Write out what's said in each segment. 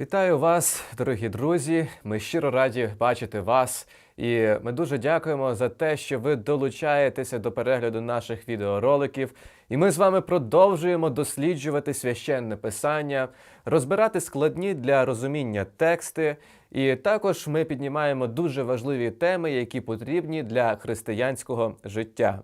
Вітаю вас, дорогі друзі. Ми щиро раді бачити вас. І ми дуже дякуємо за те, що ви долучаєтеся до перегляду наших відеороликів. І ми з вами продовжуємо досліджувати священне писання, розбирати складні для розуміння тексти. І також ми піднімаємо дуже важливі теми, які потрібні для християнського життя.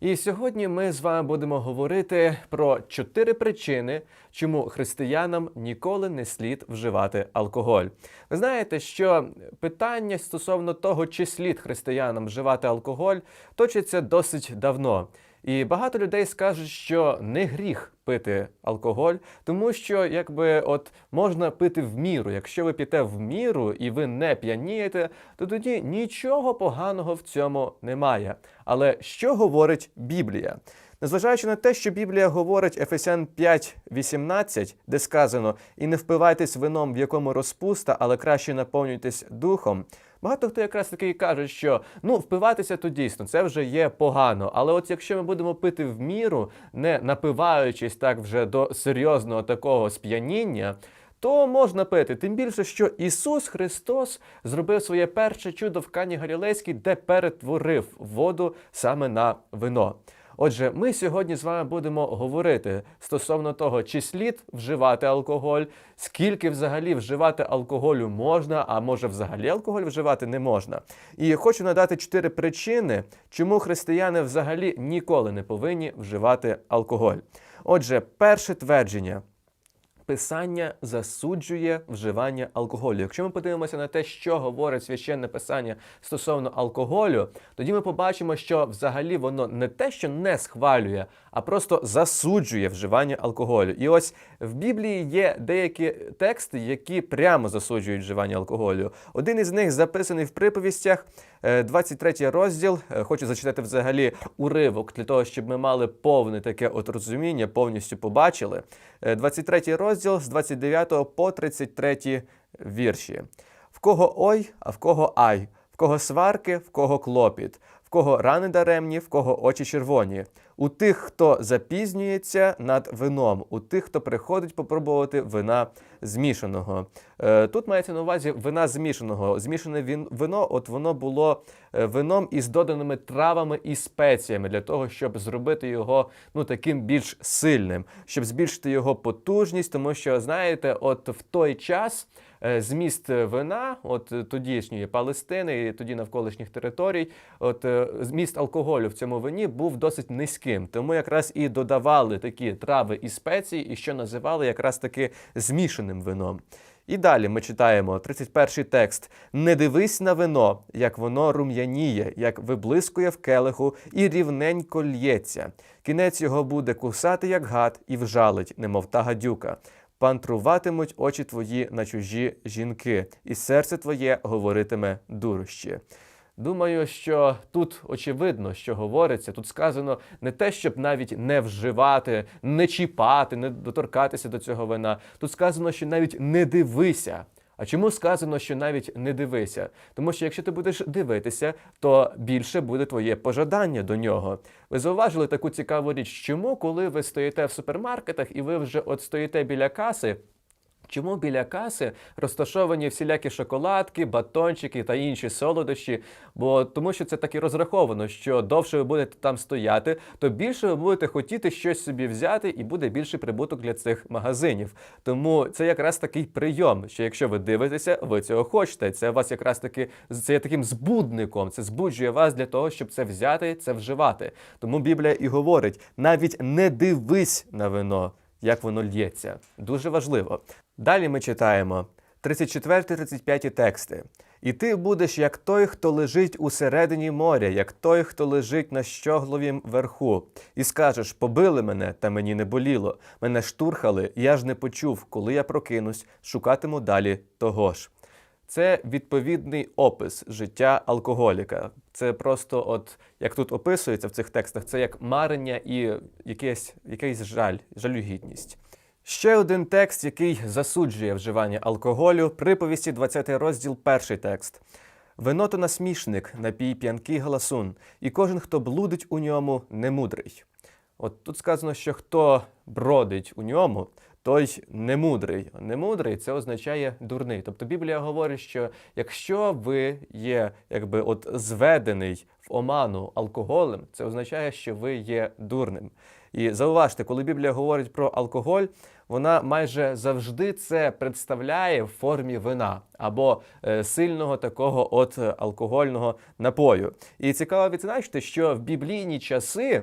І сьогодні ми з вами будемо говорити про чотири причини, чому християнам ніколи не слід вживати алкоголь. Ви знаєте, що питання стосовно того, чи слід християнам вживати алкоголь, точиться досить давно. І багато людей скажуть, що не гріх пити алкоголь, тому що якби от можна пити в міру. Якщо ви п'єте в міру і ви не п'янієте, то тоді нічого поганого в цьому немає. Але що говорить Біблія? Незважаючи на те, що Біблія говорить Ефесян 5.18, де сказано і не впивайтесь вином, в якому розпуста, але краще наповнюйтесь духом. Багато хто якраз таки каже, що ну впиватися то дійсно це вже є погано. Але от якщо ми будемо пити в міру, не напиваючись так вже до серйозного такого сп'яніння. То можна пити, тим більше, що Ісус Христос зробив своє перше чудо в Кані Галілейській, де перетворив воду саме на вино. Отже, ми сьогодні з вами будемо говорити стосовно того, чи слід вживати алкоголь, скільки взагалі вживати алкоголю можна, а може взагалі алкоголь вживати не можна. І хочу надати чотири причини, чому християни взагалі ніколи не повинні вживати алкоголь. Отже, перше твердження. Писання засуджує вживання алкоголю. Якщо ми подивимося на те, що говорить священне писання стосовно алкоголю, тоді ми побачимо, що взагалі воно не те, що не схвалює, а просто засуджує вживання алкоголю. І ось в Біблії є деякі тексти, які прямо засуджують вживання алкоголю. Один із них записаний в приповістях, 23 розділ. Е, Хочу зачитати взагалі уривок для того, щоб ми мали повне таке от розуміння, повністю побачили. Е, 23 розділ з 29 по 33 вірші. В кого ой, а в кого ай, в кого сварки, в кого клопіт, в кого рани даремні, в кого очі червоні. У тих, хто запізнюється над вином, у тих, хто приходить попробувати вина змішаного. Е, Тут мається на увазі вина змішаного. Змішане вино, от воно було е, вином із доданими травами і спеціями для того, щоб зробити його ну таким більш сильним, щоб збільшити його потужність, тому що знаєте, от в той час. е, Зміст вина, от тодішньої Палестини і тоді навколишніх територій, от зміст алкоголю в цьому вині був досить низьким. Тому якраз і додавали такі трави і спеції, і що називали якраз таки змішаним вином. І далі ми читаємо 31-й текст: Не дивись на вино, як воно рум'яніє, як виблискує в келиху і рівненько лється. Кінець його буде кусати, як гад, і вжалить, немов та гадюка. Пантруватимуть очі твої на чужі жінки, і серце твоє говоритиме дурощі. Думаю, що тут очевидно, що говориться. Тут сказано не те, щоб навіть не вживати, не чіпати, не доторкатися до цього вина. Тут сказано, що навіть не дивися. А чому сказано, що навіть не дивися? Тому що якщо ти будеш дивитися, то більше буде твоє пожадання до нього. Ви зауважили таку цікаву річ, чому, коли ви стоїте в супермаркетах і ви вже от стоїте біля каси. Чому біля каси розташовані всілякі шоколадки, батончики та інші солодощі? Бо тому, що це так і розраховано, що довше ви будете там стояти, то більше ви будете хотіти щось собі взяти, і буде більший прибуток для цих магазинів. Тому це якраз такий прийом, що якщо ви дивитеся, ви цього хочете. Це вас якраз таки це є таким збудником. Це збуджує вас для того, щоб це взяти, це вживати. Тому Біблія і говорить: навіть не дивись на вино як воно лється. Дуже важливо. Далі ми читаємо 34-35 тексти. І ти будеш як той, хто лежить усередині моря, як той, хто лежить на щогловім верху, і скажеш: побили мене, та мені не боліло. Мене штурхали, я ж не почув, коли я прокинусь, шукатиму далі того ж. Це відповідний опис життя алкоголіка. Це просто, от як тут описується в цих текстах, це як марення і якийсь, якийсь жаль, жалюгідність. Ще один текст, який засуджує вживання алкоголю, приповісті 20 розділ, перший текст. Вино то насмішник, напій п'янкий галасун, і кожен, хто блудить у ньому, немудрий. От тут сказано, що хто бродить у ньому, той немудрий. Немудрий це означає дурний. Тобто Біблія говорить, що якщо ви є якби от зведений в оману алкоголем, це означає, що ви є дурним. І зауважте, коли Біблія говорить про алкоголь, вона майже завжди це представляє в формі вина або е, сильного такого от алкогольного напою. І цікаво відзначити, що в біблійні часи.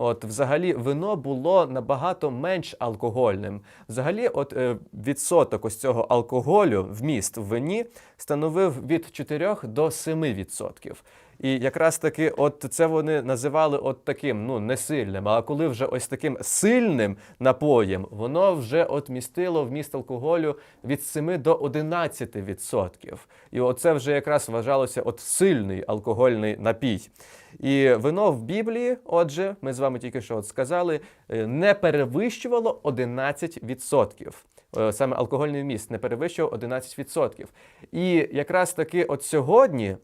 От, взагалі, вино було набагато менш алкогольним. Взагалі, от е, відсоток ось цього алкоголю вміст в вині становив від 4 до 7 відсотків. І якраз таки, от це вони називали от таким, ну не сильним. А коли вже ось таким сильним напоєм, воно вже от містило вміст алкоголю від 7 до 11 відсотків. І оце вже якраз вважалося от сильний алкогольний напій. І вино в Біблії, отже, ми з вами тільки що от сказали, е, не перевищувало 11%. Е, Саме алкогольний вміст не перевищував 11%. І якраз таки от сьогодні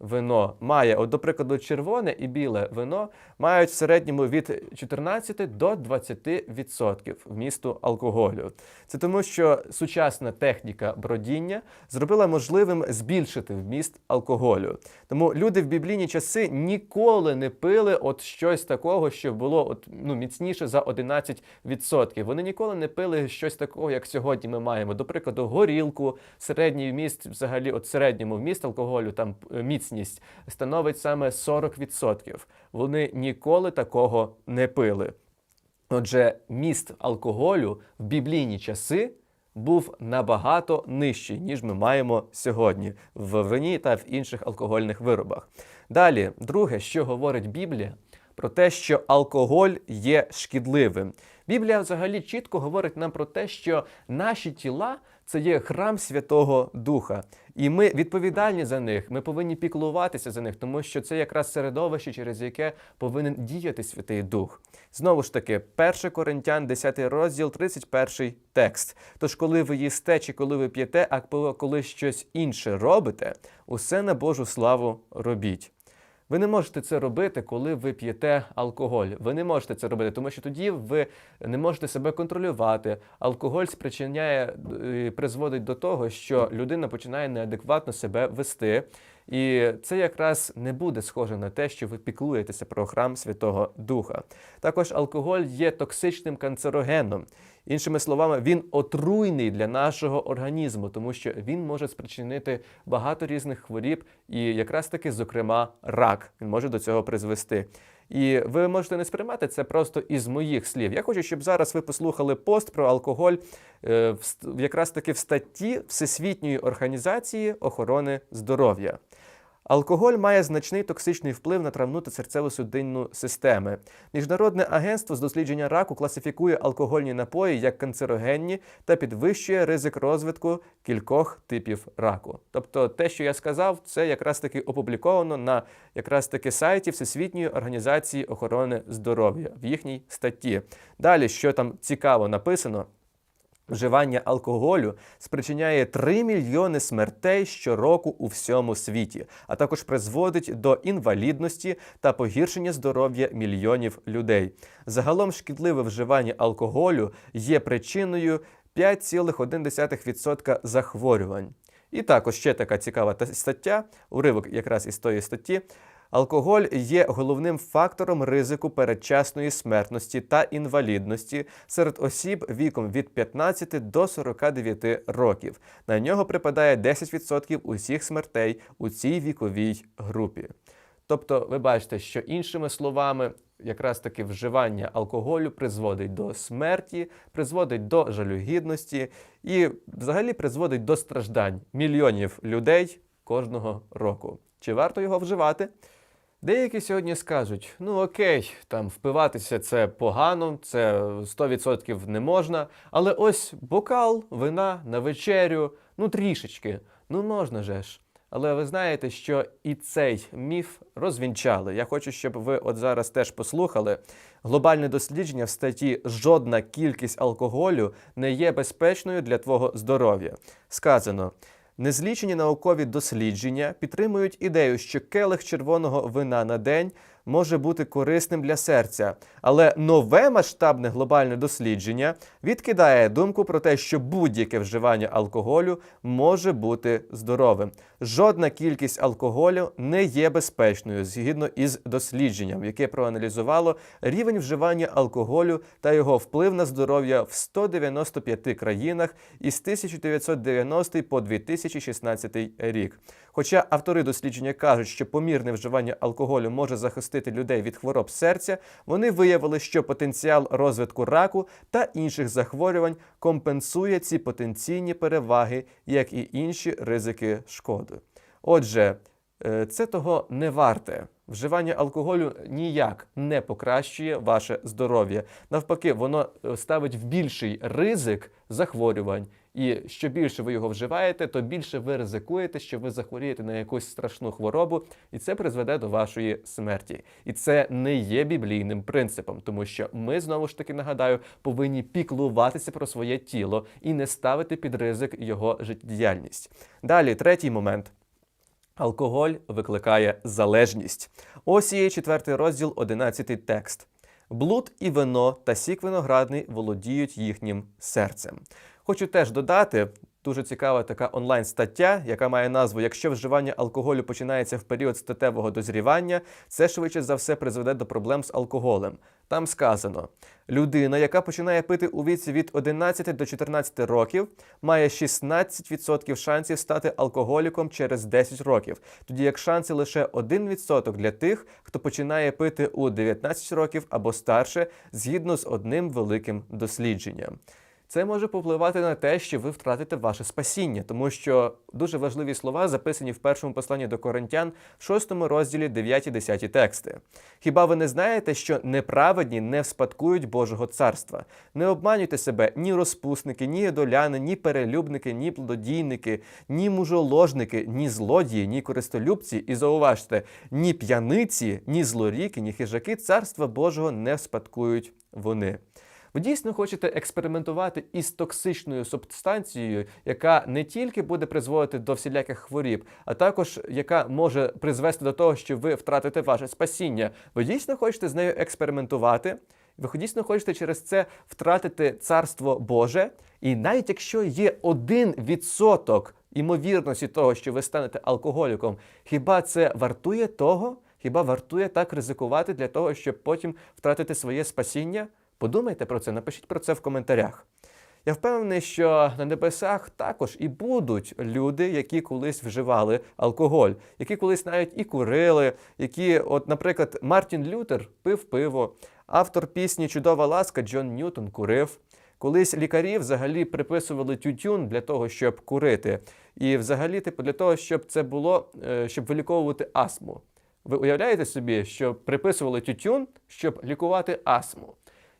вино має, от, до прикладу, червоне і біле вино мають в середньому від 14 до 20% вмісту алкоголю. Це тому, що сучасна техніка бродіння зробила можливим збільшити вміст алкоголю. Тому люди в біблійні часи ніколи не пили от щось такого, що було от, ну, міцніше за 11%. Вони ніколи не пили щось такого, як сьогодні ми маємо. До прикладу, горілку, середній вміст, взагалі, от середньому вміст алкоголю, там е, міцність становить саме 40%. Вони ніколи такого не пили. Отже, міст алкоголю в біблійні часи був набагато нижчий, ніж ми маємо сьогодні в вині та в інших алкогольних виробах. Далі, друге, що говорить Біблія, про те, що алкоголь є шкідливим. Біблія взагалі чітко говорить нам про те, що наші тіла це є храм Святого Духа, і ми відповідальні за них. Ми повинні піклуватися за них, тому що це якраз середовище, через яке повинен діяти Святий Дух. Знову ж таки, 1 Коринтян, 10 розділ, 31 текст. Тож, коли ви їсте чи коли ви п'єте, а коли щось інше робите, усе на Божу славу робіть. Ви не можете це робити, коли ви п'єте алкоголь. Ви не можете це робити, тому що тоді ви не можете себе контролювати. Алкоголь спричиняє і призводить до того, що людина починає неадекватно себе вести. І це якраз не буде схоже на те, що ви піклуєтеся про храм Святого Духа. Також алкоголь є токсичним канцерогеном. Іншими словами, він отруйний для нашого організму, тому що він може спричинити багато різних хворіб, і якраз таки, зокрема, рак. Він може до цього призвести. І ви можете не сприймати це просто із моїх слів. Я хочу, щоб зараз ви послухали пост про алкоголь е, в якраз таки в статті Всесвітньої організації охорони здоров'я. Алкоголь має значний токсичний вплив на травну та серцево-судинну системи. Міжнародне агентство з дослідження раку класифікує алкогольні напої як канцерогенні та підвищує ризик розвитку кількох типів раку. Тобто, те, що я сказав, це якраз таки опубліковано на якраз таки сайті Всесвітньої організації охорони здоров'я в їхній статті. Далі, що там цікаво написано. Вживання алкоголю спричиняє 3 мільйони смертей щороку у всьому світі, а також призводить до інвалідності та погіршення здоров'я мільйонів людей. Загалом шкідливе вживання алкоголю є причиною 5,1% захворювань. І також ще така цікава та- стаття, уривок якраз із тої статті. Алкоголь є головним фактором ризику передчасної смертності та інвалідності серед осіб віком від 15 до 49 років. На нього припадає 10% усіх смертей у цій віковій групі. Тобто, ви бачите, що іншими словами, якраз таки вживання алкоголю призводить до смерті, призводить до жалюгідності і взагалі призводить до страждань мільйонів людей кожного року. Чи варто його вживати? Деякі сьогодні скажуть: ну окей, там впиватися це погано, це 100% не можна, але ось бокал вина на вечерю, ну трішечки, ну можна же ж. Але ви знаєте, що і цей міф розвінчали. Я хочу, щоб ви от зараз теж послухали. Глобальне дослідження в статті Жодна кількість алкоголю не є безпечною для твого здоров'я. Сказано. Незлічені наукові дослідження підтримують ідею, що келих червоного вина на день може бути корисним для серця. Але нове масштабне глобальне дослідження відкидає думку про те, що будь-яке вживання алкоголю може бути здоровим. Жодна кількість алкоголю не є безпечною згідно із дослідженням, яке проаналізувало рівень вживання алкоголю та його вплив на здоров'я в 195 країнах із 1990 по 2016 рік. Хоча автори дослідження кажуть, що помірне вживання алкоголю може захистити людей від хвороб серця, вони виявили, що потенціал розвитку раку та інших захворювань компенсує ці потенційні переваги, як і інші ризики шкоди. Отже, е, це того не варте. Вживання алкоголю ніяк не покращує ваше здоров'я. Навпаки, воно е, ставить в більший ризик захворювань. І що більше ви його вживаєте, то більше ви ризикуєте, що ви захворієте на якусь страшну хворобу, і це призведе до вашої смерті. І це не є біблійним принципом, тому що ми знову ж таки нагадаю повинні піклуватися про своє тіло і не ставити під ризик його життєдіяльність. Далі, третій момент. Алкоголь викликає залежність. Ось є четвертий розділ, одинадцятий текст. Блуд і вино та сік виноградний володіють їхнім серцем. Хочу теж додати. Дуже цікава така онлайн стаття, яка має назву Якщо вживання алкоголю починається в період статевого дозрівання, це швидше за все призведе до проблем з алкоголем. Там сказано: людина, яка починає пити у віці від 11 до 14 років, має 16% шансів стати алкоголіком через 10 років, тоді як шанси лише 1% для тих, хто починає пити у 19 років або старше, згідно з одним великим дослідженням. Це може повпливати на те, що ви втратите ваше спасіння, тому що дуже важливі слова записані в першому посланні до коринтян, в шостому розділі 9-10 тексти. Хіба ви не знаєте, що неправедні не вспадкують Божого царства? Не обманюйте себе ні розпусники, ні доляни, ні перелюбники, ні плододійники, ні мужоложники, ні злодії, ні користолюбці, і зауважте, ні п'яниці, ні злоріки, ні хижаки царства Божого не вспадкують вони. Ви дійсно хочете експериментувати із токсичною субстанцією, яка не тільки буде призводити до всіляких хворіб, а також яка може призвести до того, що ви втратите ваше спасіння. Ви дійсно хочете з нею експериментувати? Ви дійсно хочете через це втратити царство Боже? І навіть якщо є один відсоток імовірності того, що ви станете алкоголіком, хіба це вартує того? Хіба вартує так ризикувати для того, щоб потім втратити своє спасіння? Подумайте про це, напишіть про це в коментарях. Я впевнений, що на небесах також і будуть люди, які колись вживали алкоголь, які колись навіть і курили, які, от, наприклад, Мартін Лютер пив пиво, автор пісні Чудова ласка Джон Ньютон курив. Колись лікарі взагалі приписували тютюн для того, щоб курити, і взагалі, типу, для того, щоб це було, е, щоб виліковувати астму. Ви уявляєте собі, що приписували тютюн, щоб лікувати астму?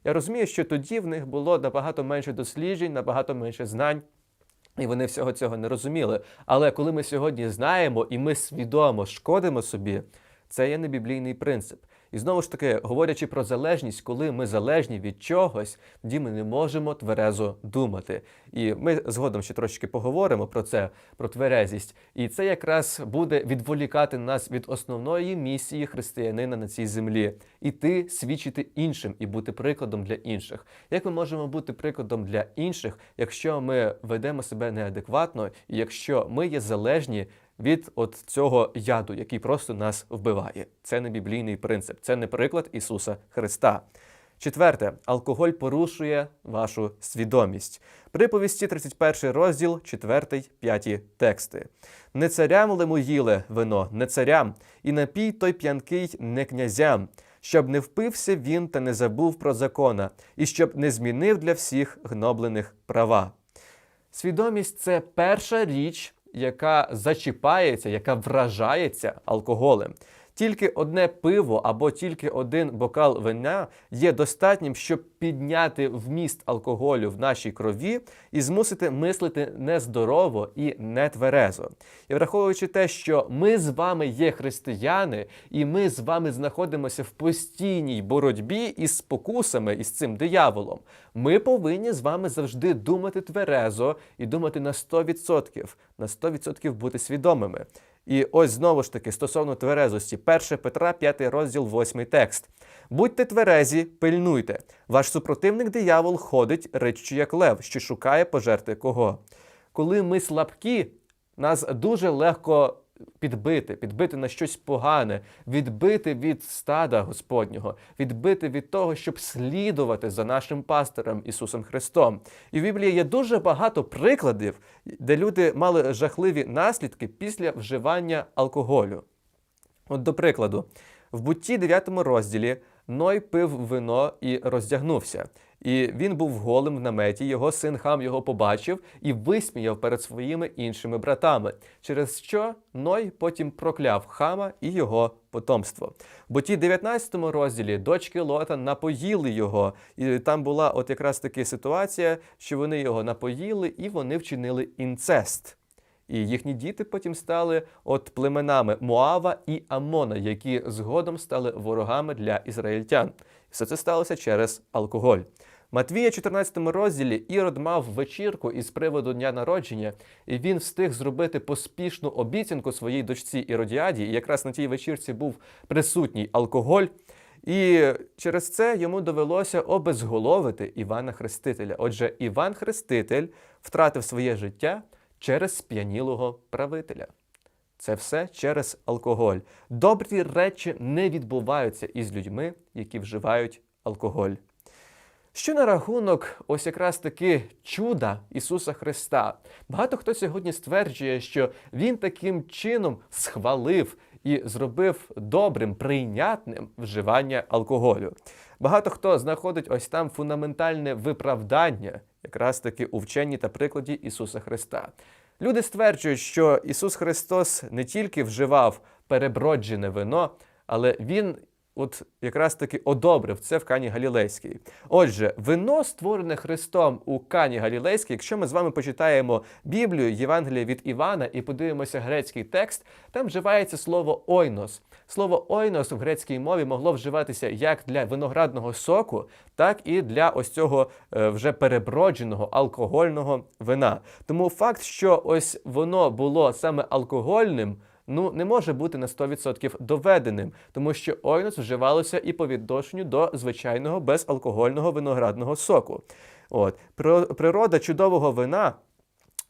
Я розумію, що тоді в них було набагато менше досліджень, набагато менше знань. І вони всього цього не розуміли. Але коли ми сьогодні знаємо і ми свідомо шкодимо собі, це є не біблійний принцип. І знову ж таки, говорячи про залежність, коли ми залежні від чогось, тоді ми не можемо тверезо думати. І ми згодом ще трошки поговоримо про це, про тверезість. І це якраз буде відволікати нас від основної місії християнина на цій землі іти свідчити іншим і бути прикладом для інших. Як ми можемо бути прикладом для інших, якщо ми ведемо себе неадекватно, і якщо ми є залежні від от цього яду, який просто нас вбиває. Це не біблійний принцип, це не приклад Ісуса Христа. Четверте, алкоголь порушує вашу свідомість. Приповісті 31 розділ, 4, 5 тексти. Не царям лимуїле вино, не царям, і напій той п'янкий не князям, щоб не впився він та не забув про закона, і щоб не змінив для всіх гноблених права. Свідомість це перша річ, яка зачіпається, яка вражається алкоголем. Тільки одне пиво або тільки один бокал вина є достатнім, щоб підняти вміст алкоголю в нашій крові і змусити мислити нездорово і нетверезо. І враховуючи те, що ми з вами є християни, і ми з вами знаходимося в постійній боротьбі із спокусами із цим дияволом, ми повинні з вами завжди думати тверезо і думати на 100%, на 100% бути свідомими. І ось знову ж таки стосовно тверезості, 1 Петра, 5 розділ, 8 текст. Будьте тверезі, пильнуйте. Ваш супротивник диявол ходить, речі як лев, що шукає пожерти кого. Коли ми слабкі, нас дуже легко підбити, підбити на щось погане, відбити від стада Господнього, відбити від того, щоб слідувати за нашим пастором Ісусом Христом. І в Біблії є дуже багато прикладів, де люди мали жахливі наслідки після вживання алкоголю. От, до прикладу, в бутті 9 розділі Ной пив вино і роздягнувся. І він був голим в наметі, його син хам його побачив і висміяв перед своїми іншими братами, через що Ной потім прокляв хама і його потомство. В бутті 19 розділі дочки Лота напоїли його, і там була от якраз таки ситуація, що вони його напоїли і вони вчинили інцест. І їхні діти потім стали от племенами Моава і Амона, які згодом стали ворогами для ізраїльтян. Все це сталося через алкоголь. Матвія 14 розділі Ірод мав вечірку із приводу дня народження, і він встиг зробити поспішну обіцянку своїй дочці Іродіаді. І якраз на тій вечірці був присутній алкоголь. І через це йому довелося обезголовити Івана Хрестителя. Отже, Іван Хреститель втратив своє життя через сп'янілого правителя. Це все через алкоголь. Добрі речі не відбуваються із людьми, які вживають алкоголь. Що на рахунок ось якраз таки чуда Ісуса Христа? Багато хто сьогодні стверджує, що Він таким чином схвалив і зробив добрим, прийнятним вживання алкоголю. Багато хто знаходить ось там фундаментальне виправдання, якраз таки у вченні та прикладі Ісуса Христа. Люди стверджують, що Ісус Христос не тільки вживав переброджене вино, але Він от якраз таки одобрив це в Кані Галілейській. Отже, вино, створене Христом у Кані Галілейській, якщо ми з вами почитаємо Біблію, Євангеліє від Івана і подивимося грецький текст, там вживається слово ойнос. Слово ойнос в грецькій мові могло вживатися як для виноградного соку, так і для ось цього е, вже перебродженого алкогольного вина. Тому факт, що ось воно було саме алкогольним ну не може бути на 100% доведеним, тому що ойнос вживалося і по відношенню до звичайного безалкогольного виноградного соку. От природа чудового вина.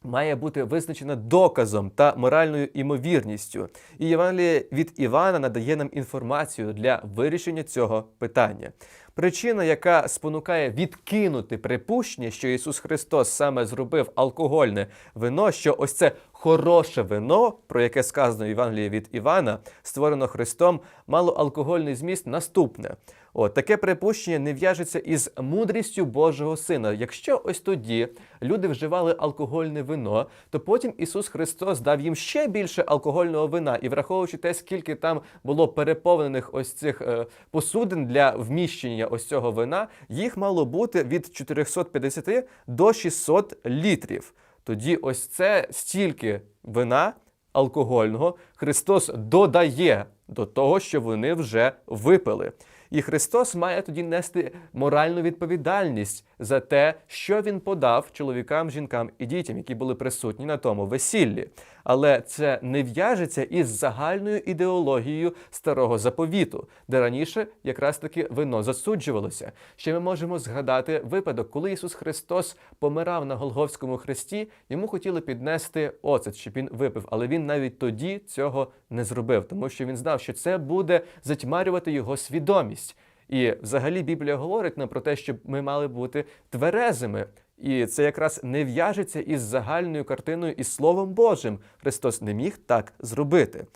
Має бути визначена доказом та моральною імовірністю. І Євангеліє від Івана надає нам інформацію для вирішення цього питання. Причина, яка спонукає відкинути припущення, що Ісус Христос саме зробив алкогольне вино, що ось це хороше вино, про яке сказано в Євангелії від Івана, створено Христом, мало алкогольний зміст наступне. От, Таке припущення не в'яжеться із мудрістю Божого Сина. Якщо ось тоді люди вживали алкогольне вино, то потім Ісус Христос дав їм ще більше алкогольного вина, і враховуючи те, скільки там було переповнених ось цих е, посудин для вміщення ось цього вина, їх мало бути від 450 до 600 літрів. Тоді ось це стільки вина алкогольного Христос додає до того, що вони вже випили. І Христос має тоді нести моральну відповідальність за те, що він подав чоловікам, жінкам і дітям, які були присутні на тому весіллі. Але це не в'яжеться із загальною ідеологією старого заповіту, де раніше якраз таки вино засуджувалося. Ще ми можемо згадати випадок, коли Ісус Христос помирав на Голговському хресті, йому хотіли піднести оцет, щоб він випив, але він навіть тоді цього не зробив, тому що він знав, що це буде затьмарювати його свідомість. І взагалі Біблія говорить нам про те, щоб ми мали бути тверезими. І це якраз не в'яжеться із загальною картиною і Словом Божим. Христос не міг так зробити.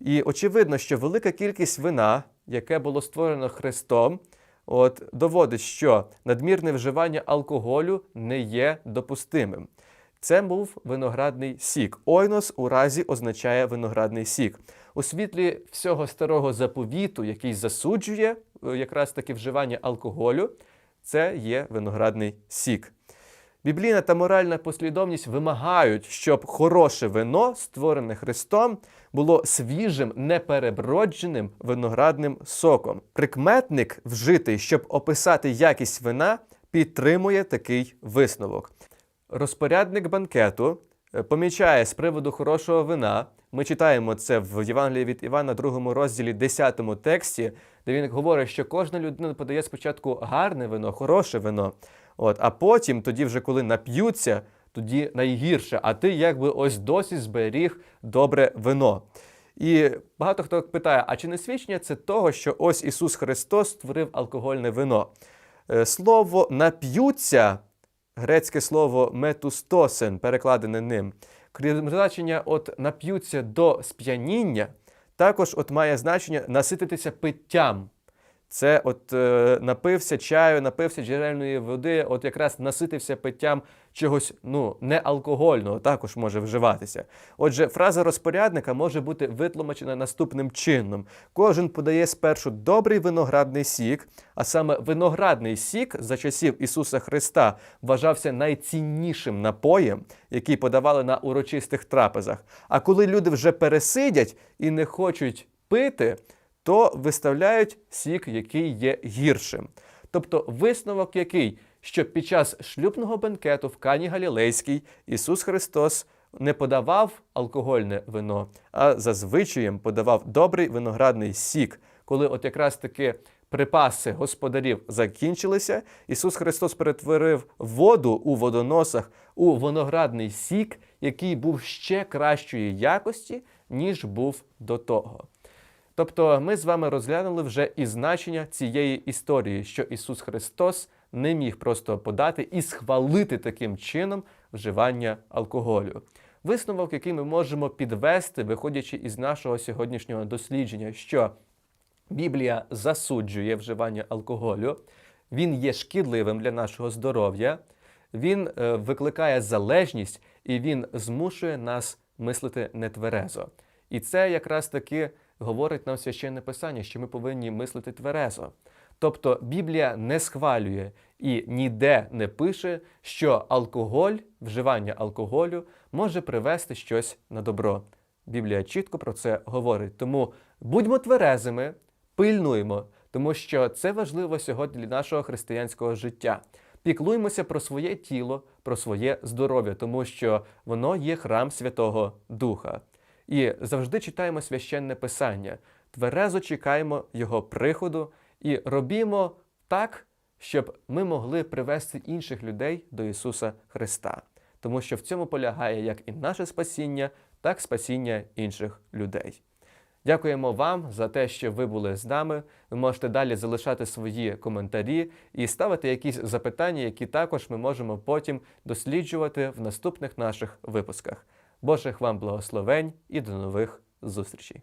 І очевидно, що велика кількість вина, яке було створено Христом, от доводить, що надмірне вживання алкоголю не є допустимим. Це був виноградний сік. Ойнос у разі означає виноградний сік. У світлі всього старого заповіту, який засуджує якраз таки вживання алкоголю, це є виноградний сік. Біблійна та моральна послідовність вимагають, щоб хороше вино, створене Христом, було свіжим, неперебродженим виноградним соком. Прикметник, вжитий, щоб описати якість вина, підтримує такий висновок. Розпорядник банкету е, помічає з приводу хорошого вина. Ми читаємо це в Євангелії від Івана, другому розділі, 10 тексті, де він говорить, що кожна людина подає спочатку гарне вино, хороше вино. От, а потім, тоді, вже коли нап'ються, тоді найгірше. А ти якби ось досі зберіг добре вино. І багато хто питає: а чи не свідчення це того, що ось Ісус Христос створив алкогольне вино? Е, Слово нап'ються, грецьке слово метустосен, перекладене ним, крім значення от нап'ються до сп'яніння, також от має значення насититися питтям. Це от е, напився чаю, напився джерельної води, от якраз наситився питтям чогось ну, неалкогольного, також може вживатися. Отже, фраза розпорядника може бути витлумачена наступним чином: кожен подає спершу добрий виноградний сік, а саме виноградний сік за часів Ісуса Христа вважався найціннішим напоєм, який подавали на урочистих трапезах. А коли люди вже пересидять і не хочуть пити, то виставляють сік, який є гіршим. Тобто висновок який, що під час шлюбного бенкету в Кані Галілейській Ісус Христос не подавав алкогольне вино, а за звичаєм подавав добрий виноградний сік, коли от якраз таки припаси господарів закінчилися, Ісус Христос перетворив воду у водоносах у виноградний сік, який був ще кращої якості, ніж був до того. Тобто ми з вами розглянули вже і значення цієї історії, що Ісус Христос не міг просто подати і схвалити таким чином вживання алкоголю. Висновок, який ми можемо підвести, виходячи із нашого сьогоднішнього дослідження, що Біблія засуджує вживання алкоголю, він є шкідливим для нашого здоров'я, він е, викликає залежність і він змушує нас мислити нетверезо. І це якраз таки говорить нам священне писання, що ми повинні мислити тверезо. Тобто Біблія не схвалює і ніде не пише, що алкоголь, вживання алкоголю може привести щось на добро. Біблія чітко про це говорить. Тому будьмо тверезими, пильнуємо, тому що це важливо сьогодні для нашого християнського життя. Піклуймося про своє тіло, про своє здоров'я, тому що воно є храм Святого Духа. І завжди читаємо священне писання, тверезо чекаємо Його приходу і робімо так, щоб ми могли привести інших людей до Ісуса Христа. Тому що в цьому полягає як і наше спасіння, так і спасіння інших людей. Дякуємо вам за те, що ви були з нами. Ви можете далі залишати свої коментарі і ставити якісь запитання, які також ми можемо потім досліджувати в наступних наших випусках. Божих вам благословень і до нових зустрічей!